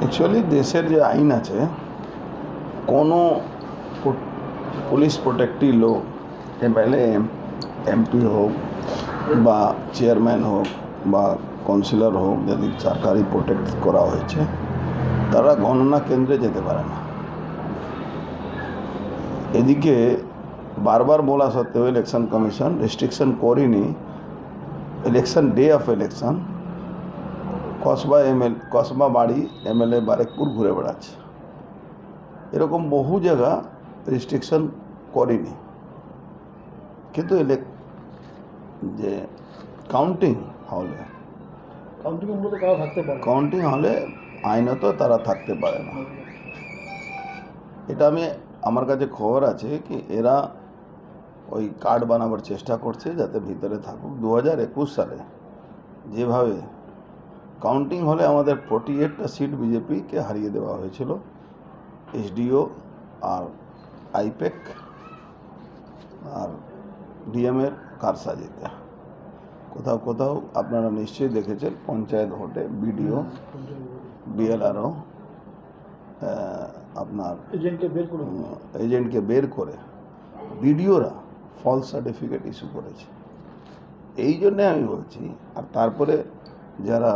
Actually দেশের যে আইন আছে, কোনো পুলিশ প্রোটেক্টি লোক, এমএলএ এমপি হোক বা চেয়ারম্যান হোক বা কাউন্সিলর হোক, যদি সরকারি প্রোটেক্ট করা হয়েছে, তারা গণনা কেন্দ্রে যেতে পারে না। এদিকে বারবার বলা সত্ত্বেও ইলেকশন কমিশন রেস্ট্রিকশন করেনি। Election day of election Kasba ML Kasba বাড়ি এমএলএ বারেকপুর ঘুরে বেড়াচ্ছে। এরকম বহু জায়গা রেস্ট্রিকশন করেনি। কিন্তু ইলেক যে কাউন্টিং হলে কাউন্টিং মূলত কারা থাকতে পারে। কাউন্টিং হলে আইনত তারা থাকতে পারে না। এটা আমি আমার কাছে খবর আছে কি এরা ওই কার্ড বানাবার চেষ্টা করছে যাতে ভিতরে থাকুক। দু হাজার একুশ সালে যেভাবে কাউন্টিং হলে আমাদের ফোর্টি এইটটা সিট বিজেপিকে হারিয়ে দেওয়া হয়েছিল এসডিও আর আইপেক আর ডিএমের কারসাজিতে কোথাও কোথাও আপনারা নিশ্চয়ই দেখেছেন পঞ্চায়েত ভোটে বিডিও বিএলআরও আপনার এজেন্টকে বের করে এজেন্টকে বের করে বিডিওরা ফলস সার্টিফিকেট ইস্যু করেছে। এই জন্যে আমি বলছি আর তারপরে যারা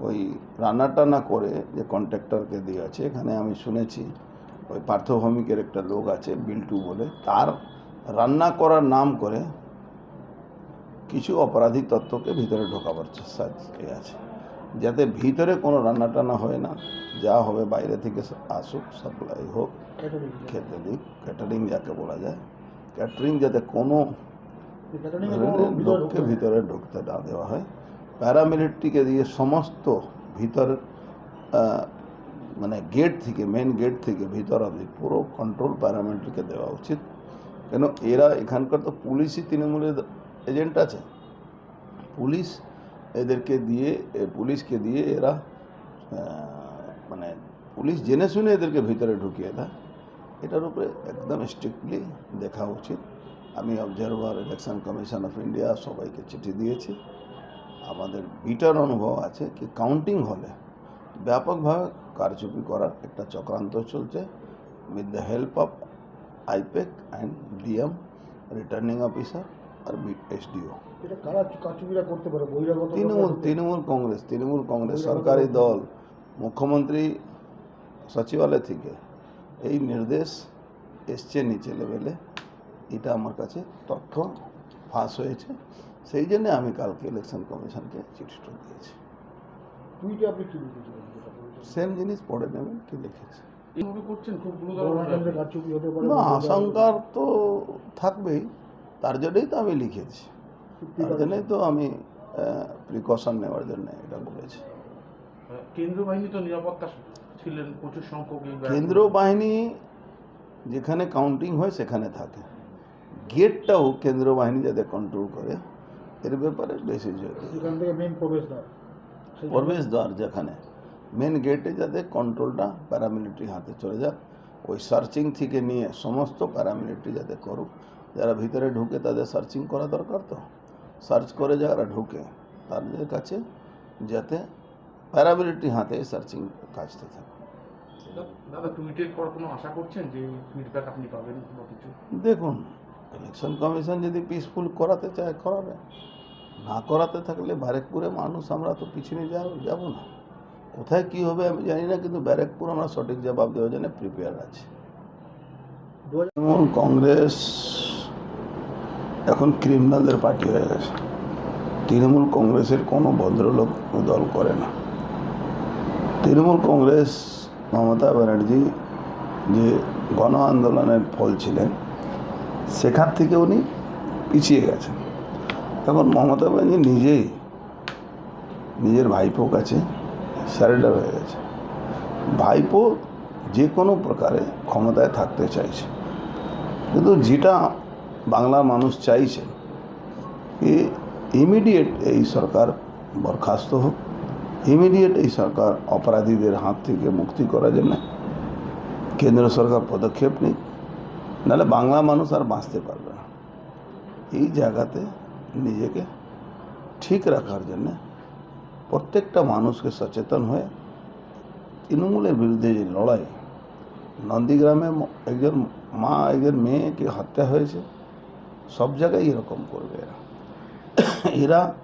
ওই রান্না টান্না করে যে কন্ট্রাক্টরকে দিয়ে আছে এখানে আমি শুনেছি ওই পার্থভৌমিকের একটা লোক আছে বিল্টু বলে তার রান্না করার নাম করে কিছু অপরাধী তত্ত্বকে ভিতরে ঢোকাবার চেষ্টা আছে যাতে ভিতরে কোনো রান্না টান্না হয় না যা হবে বাইরে থেকে আসুক সাপ্লাই হোক খেতে দিক ক্যাটারিং যাকে বলা যায় ক্যাটারিং যাতে কোনো লোককে ভিতরে ঢুকতে না দেওয়া হয়। প্যারামিলিটারিকে দিয়ে সমস্ত ভিতর মানে গেট থেকে মেন গেট থেকে ভিতর অবধি পুরো কন্ট্রোল প্যারামিলিটারিকে দেওয়া উচিত। কেন? এরা এখানকার তো পুলিশই তৃণমূলের এজেন্ট আছে। পুলিশ এদেরকে দিয়ে পুলিশকে দিয়ে এরা মানে পুলিশ জেনে শুনে এদেরকে ভিতরে ঢুকিয়ে দেয়। এটার উপরে একদম স্ট্রিক্টলি দেখা উচিত। আমি observer election commission of India সবাইকে চিঠি দিয়েছি। আমাদের বিটার অনুভব আছে কি কাউন্টিং হলে ব্যাপকভাবে কারচুপি করার একটা চক্রান্ত চলছে with the help of IPAC and DM returning officer R SDO Trinamool Trinamool Congress Trinamool Congress সরকারি দল মুখ্যমন্ত্রী সচিবালয় থেকে এই নির্দেশ এসছে নিচে লেভেলে এটা আমার কাছে তথ্য ফাঁস হয়েছে। সেই জন্য আমি কালকে ইলেকশন কমিশনকে চিঠিটা দিয়েছি। টুইটে আপনি কি? সেম জিনিস পড়ে নেবেন কি লিখেছে। কেন্দ্রে না আশঙ্কার তো থাকবেই তার জন্যই তো আমি লিখেছি। তার জন্যই তো আমি প্রিকশন নেওয়ার জন্য এটা বলেছি। কেন্দ্রীয় বাহিনী তো নিরাপত্তা ছিলেন প্রচুর সংখ্যক। কেন্দ্রীয় বাহিনী যেখানে কাউন্টিং হয় সেখানে থাকে। গেটটাও কেন্দ্র বাহিনী যাতে কন্ট্রোল করে এর ব্যাপারে বেশি মেন প্রবেশদ্বার। প্রবেশদ্বার যেখানে। মেন গেটে যাতে কন্ট্রোলটা প্যারামিলিটারি হাতে চলে যাক। ওই সার্চিং থেকে নিয়ে সমস্ত প্যারামিলিটারি যাতে করুক। যারা ভিতরে ঢুকে তাদের সার্চিং করা দরকার তো। সার্চ করে যারা ঢুকে তাদের কাছে যাতে প্যারামিলিটারি হাতে সার্চিং কাজটা থাকে। দাদা টুইটের পর কোনো আশা করছেন যে ফিডব্যাক আপনি পাবেন বা কিছু? দেখুন ইলেকশন কমিশন যদি পিসফুল করাতে চায়, করাবে। না করাতে থাকলে ব্যারেকপুরে মানুষ, আমরা তো পিছনে যাব না। কোথায় কি হবে আমি জানি না, কিন্তু ব্যারেকপুর আমরা সঠিক জবাব দেওয়ার জন্য প্রিপেয়ার আছি। কংগ্রেস এখন ক্রিমিনালদের পার্টি হয়ে গেছে। তৃণমূল কংগ্রেসের কোনো ভদ্রলোক দল করে না। তৃণমূল কংগ্রেস মমতা ব্যানার্জি যে গণ আন্দোলনের ফল ছিলেন সেখান থেকে উনি পিছিয়ে গেছেন। এখন মমতা ব্যানার্জি নিজেই নিজের ভাইপো কাছে স্যারেন্ডার হয়ে গেছে। ভাইপো যে কোনো প্রকারে ক্ষমতায় থাকতে চাইছে। কিন্তু যেটা বাংলার মানুষ চাইছে কি ইমিডিয়েট এই সরকার বরখাস্ত হোক ইমিডিয়েট এই সরকার অপরাধীদের হাত থেকে মুক্তি করার জন্য কেন্দ্র সরকার পদক্ষেপ নিক। নাহলে বাংলা মানুষ আর বাঁচতে পারবে না। এই জায়গাতে নিজেকে ঠিক রাখার জন্য প্রত্যেকটা মানুষকে সচেতন হয়ে তৃণমূলের বিরুদ্ধে যে লড়াই, নন্দীগ্রামে একজন মা, একজন মেয়েকে হত্যা হয়েছে, সব জায়গায় এরকম করবে এরা। এরা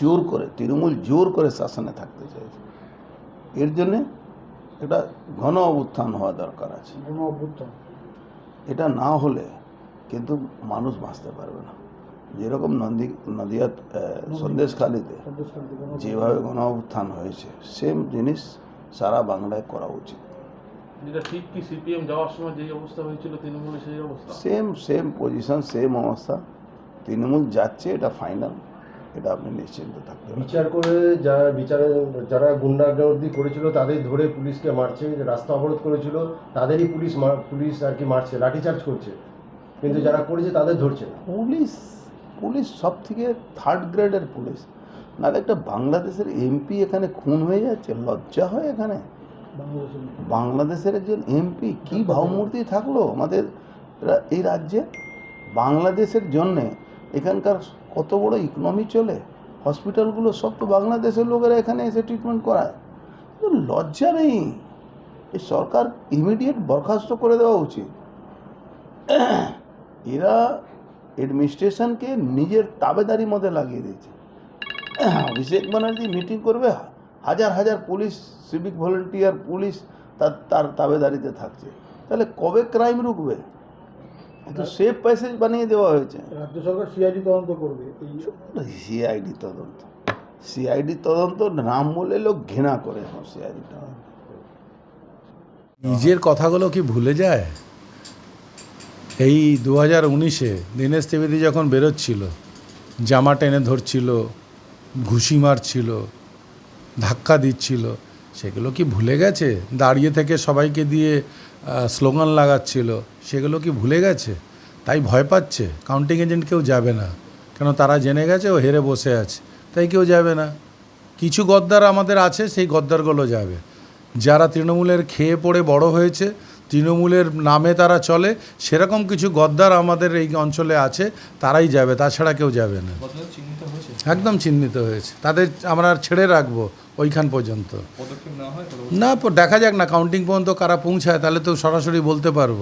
জোর করে, তৃণমূল জোর করে শাসনে থাকতে চাইছে। এর জন্যে এটা ঘন অবুত্থান হওয়া দরকার আছে। ঘন অভ্যুত্থান। এটা না হলে কিন্তু মানুষ বাঁচতে পারবে না। যেরকম নন্দী নদিয়াত সন্দেশখালিতে যেভাবে গণ উত্থান হয়েছে সেম জিনিস সারা বাংলায় করা উচিত। যেটা ঠিক কি সিপিএম যাওয়ার সময় যেই অবস্থা হয়েছিল তৃণমূলে সেই অবস্থা? সেম সেম পজিশন সেম অবস্থা। তৃণমূল যাচ্ছে এটা ফাইনাল এটা আপনি নিশ্চিন্ত থাকতে বিচার করে যারা বিচারে যারা গুন্ডাগর্দি করেছিল তাদের ধরে পুলিশকে মারছে রাস্তা অবরোধ করেছিল তাদেরই পুলিশ পুলিশ আর কি মারছে লাঠিচার্জ করছে। কিন্তু যারা করেছে তাদের ধরছে না। পুলিশ পুলিশ সব থেকে থার্ড গ্রেডের পুলিশ। নাহলে একটা বাংলাদেশের এমপি এখানে খুন হয়ে যাচ্ছে লজ্জা হয় এখানে। বাংলাদেশের বাংলাদেশের একজন এমপি কি ভাবমূর্তি থাকল? আমাদের এই রাজ্যে? বাংলাদেশের জন্যে এখানকার কত বড় ইকোনমি চলে? হসপিটালগুলো সব তো বাংলাদেশের লোকেরা এখানে এসে ট্রিটমেন্ট করায়। লজ্জা নেই। এই সরকার ইমিডিয়েট বরখাস্ত করে দেওয়া উচিত। এরা অ্যাডমিনিস্ট্রেশনকে নিজের তাবেদারি মধ্যে লাগিয়ে দিয়েছে। অভিষেক ব্যানার্জি মিটিং করবে, হাজার হাজার পুলিশ সিভিক ভলেন্টিয়ার পুলিশ তার তার তাবেদারিতে থাকছে। তাহলে কবে ক্রাইম রুকবে তো সেফ প্যাসেজ বানিয়ে দেওয়া হয়েছে। রাজ্য সরকার সিআইডি তদন্ত করবে সিআইডি তদন্ত। সিআইডি তদন্ত নাম বলে লোক ঘৃণা করে সিআইডি তদন্ত। নিজের কথাগুলো কি ভুলে যায়? এই দু হাজার উনিশে দীনেশ ত্রিবেদী যখন বেরোচ্ছিল জামা টেনে ধরছিল ঘুষি মারছিল ধাক্কা দিচ্ছিল সেগুলো কি ভুলে গেছে? দাঁড়িয়ে থেকে সবাইকে দিয়ে স্লোগান লাগাচ্ছিল সেগুলো কি ভুলে গেছে? তাই ভয় পাচ্ছে। কাউন্টিং এজেন্ট কেউ যাবে না। কেন তারা জেনে গেছে ও হেরে বসে আছে। তাই কেউ যাবে না। কিছু গদ্দার আমাদের আছে সেই গদ্দারগুলো যাবে। যারা তৃণমূলের খেয়ে পড়ে বড় হয়েছে তৃণমূলের নামে তারা চলে সেরকম কিছু গদ্দার আমাদের এই অঞ্চলে আছে তারাই যাবে তাছাড়া কেউ যাবে না। একদম চিহ্নিত হয়েছে। তাদের আমরা আর ছেড়ে রাখব। ওইখান পর্যন্ত। না দেখা যাক না কাউন্টিং পর্যন্ত কারা পৌঁছায় তাহলে তো সরাসরি বলতে পারব।